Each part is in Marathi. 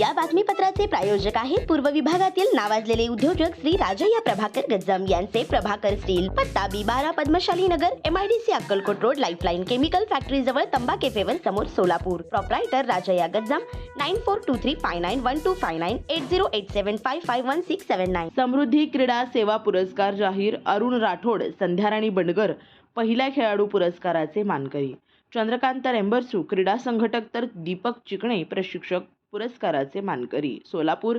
या बातमीपत्राचे प्रायोजक आहेत पूर्व विभागातील नावाजलेले उद्योजक श्री राजय्या प्रभाकर गज्जम यांचे प्रभाकर स्टील पत्ता बी बारा Padmashali Nagar MIDC Akkalkot road lifeline chemical factory जवळ तंबा केफेवर समोर Solapur. Proprietor Rajayya Gajjam nine four two three five nine one two five nine eight zero eight seven five five one six seven nine समृद्धी क्रीडा सेवा पुरस्कार जाहीर अरुण राठोड संध्याराणी बंडगर पहिल्या खेळाडू पुरस्काराचे मानकरी. चंद्रकांत रेंबरसू क्रीडा संघटक तर दीपक चिकणे प्रशिक्षक पुरस्काराचे मानकरी. सोलापूर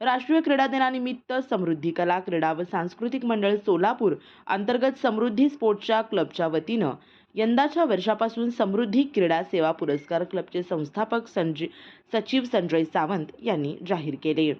राष्ट्रीय क्रीडा दिनानिमित्त समृद्धी कला क्रीडा व सांस्कृतिक मंडळ सोलापूर अंतर्गत समृद्धी स्पोर्ट्सच्या क्लबच्या वतीनं यंदाच्या वर्षापासून समृद्धी क्रीडा सेवा पुरस्कार क्लबचे संस्थापक संजय सचिव संजय सावंत यांनी जाहीर केले.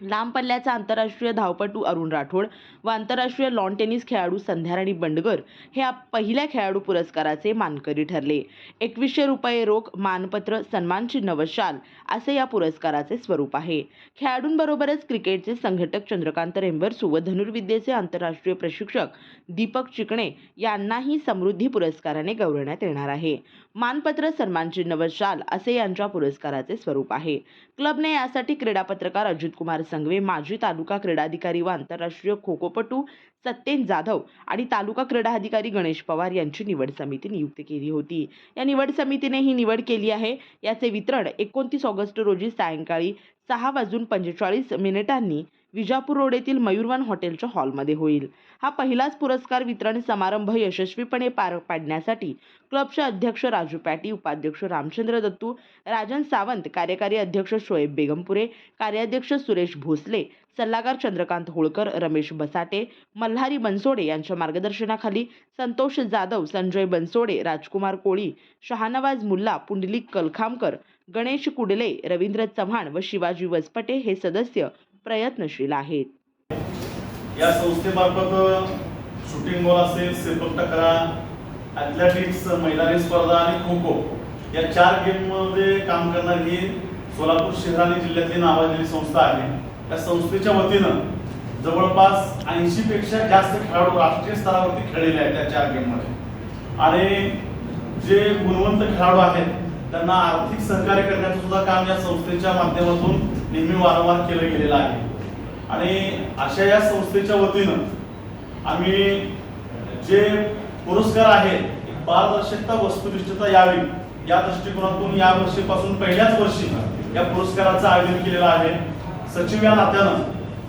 लांब पल्ल्याचा आंतरराष्ट्रीय धावपटू अरुण राठोड व आंतरराष्ट्रीय लॉन टेनिस खेळाडू संध्याराणी बंडगर हे पहिल्या खेळाडू पुरस्काराचे मानकरी ठरले. एकवीसशे रुपये रोख मानपत्र सन्मानचिन्ह व शाल असे या पुरस्काराचे स्वरूप आहे. खेळाडूंबरोबरच क्रिकेटचे संघटक चंद्रकांत रेंबरसू व धनुर्विद्येचे आंतरराष्ट्रीय प्रशिक्षक दीपक चिकणे यांनाही समृद्धी पुरस्काराने गौरवण्यात येणार आहे. मानपत्र सन्मानचिन्ह व शाल असे यांच्या पुरस्काराचे स्वरूप आहे. क्लबने यासाठी क्रीडा पत्रकार अजित कुमार संघवे माजी तालुका क्रीडाधिकारी व आंतरराष्ट्रीय खोखोपटू सत्येन जाधव आणि तालुका क्रीडा अधिकारी गणेश पवार यांची निवड समिती नियुक्त केली होती. या निवड समितीने ही निवड केली आहे. याचे वितरण एकोणतीस ऑगस्ट रोजी सायंकाळी सहा वाजून पंचेचाळीस मिनिटांनी विजापूर रोड येथील मयूरवन हॉटेलच्या हॉलमध्ये होईल. हा पहिलाच पुरस्कार वितरण समारंभ यशस्वीपणे पार पाडण्यासाठी क्लबचे अध्यक्ष राजू पॅटी उपाध्यक्ष रामचंद्र दत्तू राजन सावंत कार्यकारी अध्यक्ष शोएब बेगमपुरे कार्याध्यक्ष सुरेश भोसले सल्लागार चंद्रकांत होळकर रमेश बसाटे मल्हारी बनसोडे यांच्या मार्गदर्शनाखाली संतोष जाधव संजय बनसोडे राजकुमार कोळी शहानवाज मुल्ला पुंडलिक कलखामकर गणेश कुडले रवींद्र चव्हाण व शिवाजी वसपटे हे सदस्य प्रयत्नशील आहेत. या संस्थेमार्फत शूटिंग बॉल असेल सेपक टकरा ॲथलेटिक्स मैदानी स्पर्धा आणि खो खो या चार गेममध्ये काम करणारी ही सोलापूर शहर आणि जिल्ह्यातली नावाजलेली संस्था आहे. या संस्थेच्या वतीनं जवळपास ऐंशी पेक्षा जास्त खेळाडू राष्ट्रीय स्तरावरती खेळलेले आहेत त्या चार गेममध्ये आणि जे गुणवंत खेळाडू आहेत त्यांना आर्थिक सहकार्य करण्याचं सुद्धा काम या संस्थेच्या माध्यमातून नेहमी वारंवार केलं गेलेलं आहे. आणि अशा या संस्थेच्या वतीनं आम्ही जे पुरस्कार आहेत पारदर्शकता वस्तुनिष्ठता यावी या दृष्टिकोनातून या वर्षीपासून पहिल्याच वर्षी या पुरस्काराचं आयोजन केलेलं आहे. सचिव या नात्यानं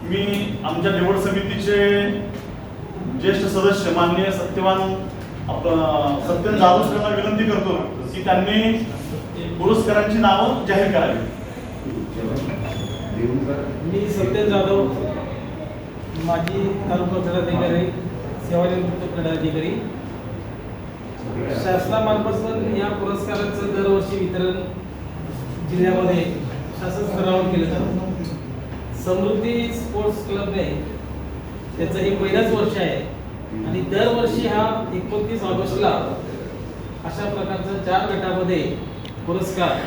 मी आमच्या निवड समितीचे ज्येष्ठ सदस्य माननीय सत्यवान आपण सत्यन जाधव यांना विनंती करतो की त्यांनी पुरस्कारांची नावं जाहीर करावी. मी सत्यन जाधव माजी तालुका क्रीडाधिकारी सेवानिवृत्त क्रीडाधिकारी शासनामार्फत या पुरस्काराचं दरवर्षी वितरण जिल्ह्यामध्ये शासन स्तरावर केलं जातं. समृद्धी स्पोर्ट्स क्लबने त्याचं हे पहिलंच वर्ष आहे. आणि दरवर्षी हा एकोणतीस ऑगस्टला अशा प्रकारचा चार गटामध्ये पुरस्कार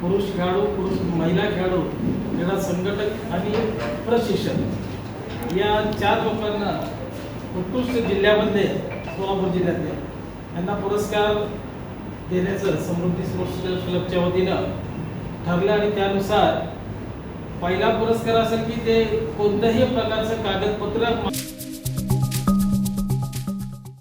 पुरुष खेळाडू पुरुष महिला खेळाडू क्रीडा संघटक आणि प्रशिक्षक या चार लोकांना उत्कृष्ट जिल्ह्यामध्ये सोलापूर जिल्ह्यातले यांना पुरस्कार देण्याचं समृद्धी स्पोर्ट्स क्लबच्या वतीनं ठरलं आणि त्यानुसार पहिला पुरस्कार असेल की ते कोणत्याही प्रकारचं कागदपत्र